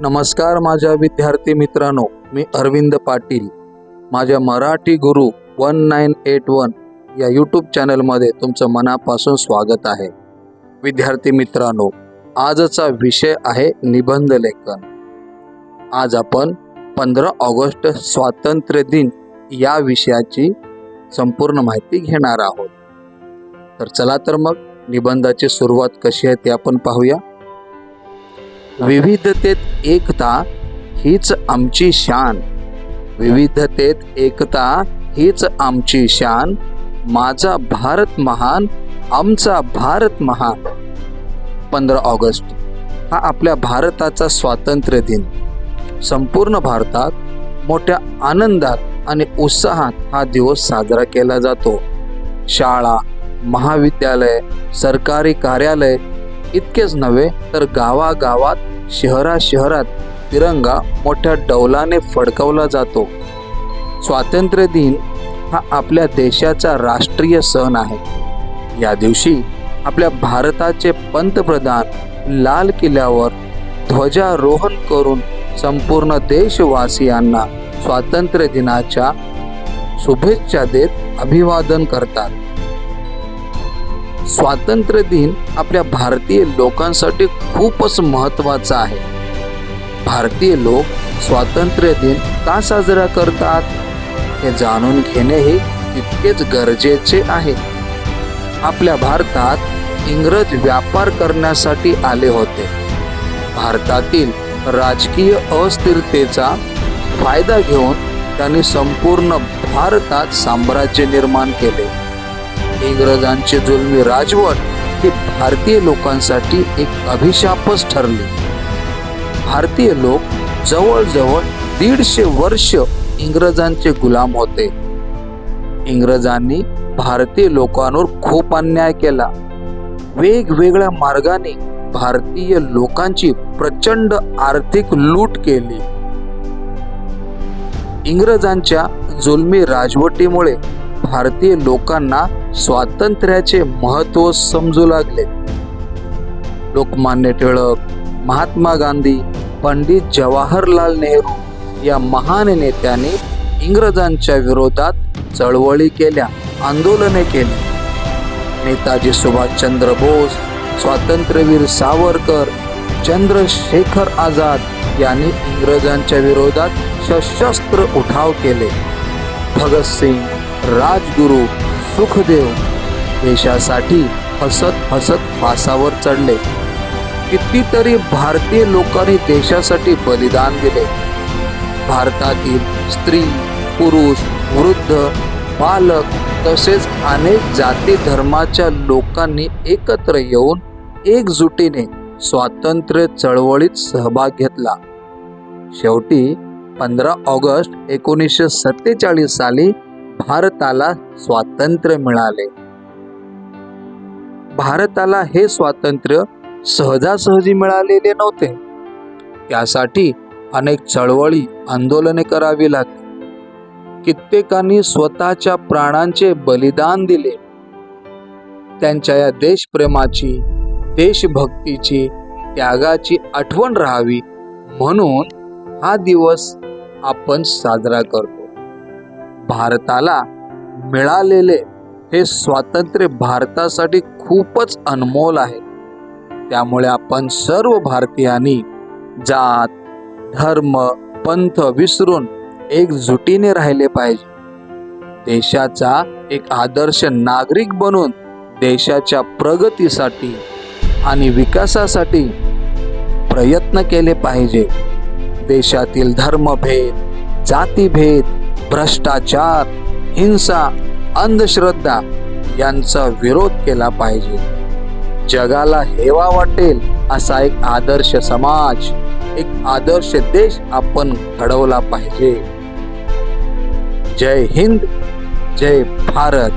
नमस्कार माझ्या विद्यार्थी मित्रांनो मी अरविंद पाटील. माझ्या Marathi Guru one nine eight one या यूट्यूब चॅनलमध्ये तुमचं मनापासून स्वागत आहे. विद्यार्थी मित्रांनो आजचा विषय आहे निबंध लेखन. आज आपण पंधरा ऑगस्ट स्वातंत्र्य दिन या विषयाची संपूर्ण माहिती घेणार आहोत. तर चला तर मग निबंधाची सुरुवात कशी आहे ते आपण पाहूया. विविधतेत एकता हीच आमची शान. विविधतेत एकता हीच आमची शान. माझा भारत महान आमचा भारत महान. पंधरा ऑगस्ट हा आपल्या भारताचा स्वातंत्र्य दिन. संपूर्ण भारतात मोठ्या आनंदात आणि उत्साहात हा दिवस साजरा केला जातो. शाळा महाविद्यालय सरकारी कार्यालय इतकेच नव्हे तर गावागावात शहरा शहरात तिरंगा मोठ्या डौलाने फडकवला जातो. स्वातंत्र्य दिन हा आपल्या देशाचा राष्ट्रीय सण आहे. या दिवशी आपल्या भारताचे पंतप्रधान लाल किल्ल्यावर ध्वजारोहण करून संपूर्ण देशवासियांना स्वातंत्र्य दिनाच्या शुभेच्छा देत अभिवादन करतात. स्वातंत्र्य दिन आपल्या भारतीय लोकांसाठी खूपच महत्त्वाचा आहे. भारतीय लोक स्वातंत्र्य दिन का साजरा करतात? हे जाणून घेणे हे तितकेच गरजेचे आहे. आपल्या भारतात इंग्रज व्यापार करण्यासाठी आले होते. भारतातील राजकीय अस्थिरतेचा फायदा घेऊन त्यांनी संपूर्ण भारतात साम्राज्य निर्माण केले. इंग्रजांची जुलमी राजवट ही भारतीय लोकांसाठी एक अभिशापच ठरली. भारतीय लोक जवळजवळ दीडशे वर्ष इंग्रजांचे गुलाम होते. इंग्रजांनी भारतीय लोकांवर खूप अन्याय केला. वेगवेगळ्या मार्गाने भारतीय लोकांची प्रचंड आर्थिक लूट केली. इंग्रजांच्या जुलमी राजवटीमुळे भारतीय लोकांना स्वातंत्र्याचे महत्त्व समजू लागले. लोकमान्य टिळक महात्मा गांधी पंडित जवाहरलाल नेहरू या महान नेत्यांनी इंग्रजांच्या विरोधात चळवळी केल्या आंदोलने केली. नेताजी सुभाषचंद्र बोस स्वातंत्र्यवीर सावरकर चंद्रशेखर आझाद यांनी इंग्रजांच्या विरोधात सशस्त्र उठाव केले. भगतसिंग राजगुरू सुखदेव देशासाठी हसत हसत फासावर चढले. कितीतरी भारतीय लोकांनी देशासाठी बलिदान दिले. भारतातील स्त्री पुरुष वृद्ध बालक तसेच अनेक जाती धर्माच्या लोकांनी एकत्र येऊन एकजुटीने स्वातंत्र्य चळवळीत सहभाग घेतला. शेवटी पंधरा ऑगस्ट एकोणीसशे सत्तेचाळीस साली भारताला स्वातंत्र्य मिळाले. भारताला हे स्वातंत्र्य सहजासहजी मिळालेले नव्हते. त्यासाठी अनेक चळवळी आंदोलने करावी लागली. कित्येकांनी स्वतःच्या प्राणांचे बलिदान दिले. त्यांच्या या देशप्रेमाची देशभक्तीची त्यागाची आठवण राहावी म्हणून हा दिवस आपण साजरा करतो. भारताला मिळालेले हे स्वातंत्र्य भारतासाठी खूपच अनमोल आहे. त्यामुळे आपण सर्व भारतीयांनी जात धर्म पंथ विसरून एकजुटीने राहिले पाहिजे. देशाचा एक आदर्श नागरिक बनून देशाच्या प्रगतीसाठी आणि विकासासाठी प्रयत्न केले पाहिजे. देशातील धर्मभेद जातीभेद भ्रष्टाचार हिंसा अंधश्रद्धा यांचा विरोध केला पाहिजे. जगाला हेवा वाटेल असा एक आदर्श समाज एक आदर्श देश आपण घडवला पाहिजे. जय हिंद जय भारत.